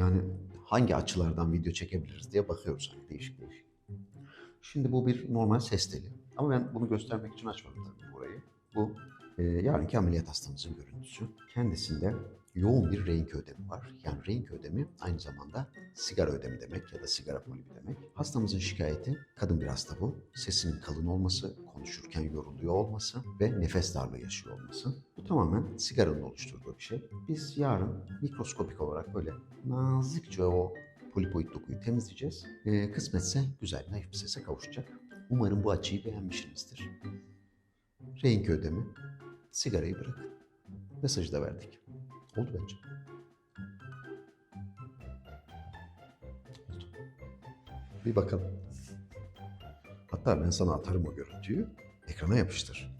Yani hangi açılardan video çekebiliriz diye bakıyoruz hani değişik değişik. Şimdi bu bir normal ses teli. Ama ben bunu göstermek için açmadım tabii burayı. Bu e, yarınki ameliyat hastamızın görüntüsü. Kendisinde yoğun bir renk ödemi var. Yani renk ödemi aynı zamanda sigara ödemi demek ya da sigara polipi demek. Hastamızın şikayeti kadın bir hasta bu. Sesinin kalın olması, konuşurken yoruluyor olması ve nefes darlığı yaşıyor olması. Bu tamamen sigaranın oluşturduğu bir şey. Biz yarın mikroskopik olarak böyle nazikçe o polipoid dokuyu temizleyeceğiz. Ee, kısmetse güzel, naif bir sese kavuşacak. Umarım bu açıyı beğenmişsinizdir. Renk ödemi, sigarayı bırakın. Mesajı da verdik. Oldu bence. Oldu. Bir bakalım. Hatta ben sana atarım o görüntüyü. Ekrana yapıştır.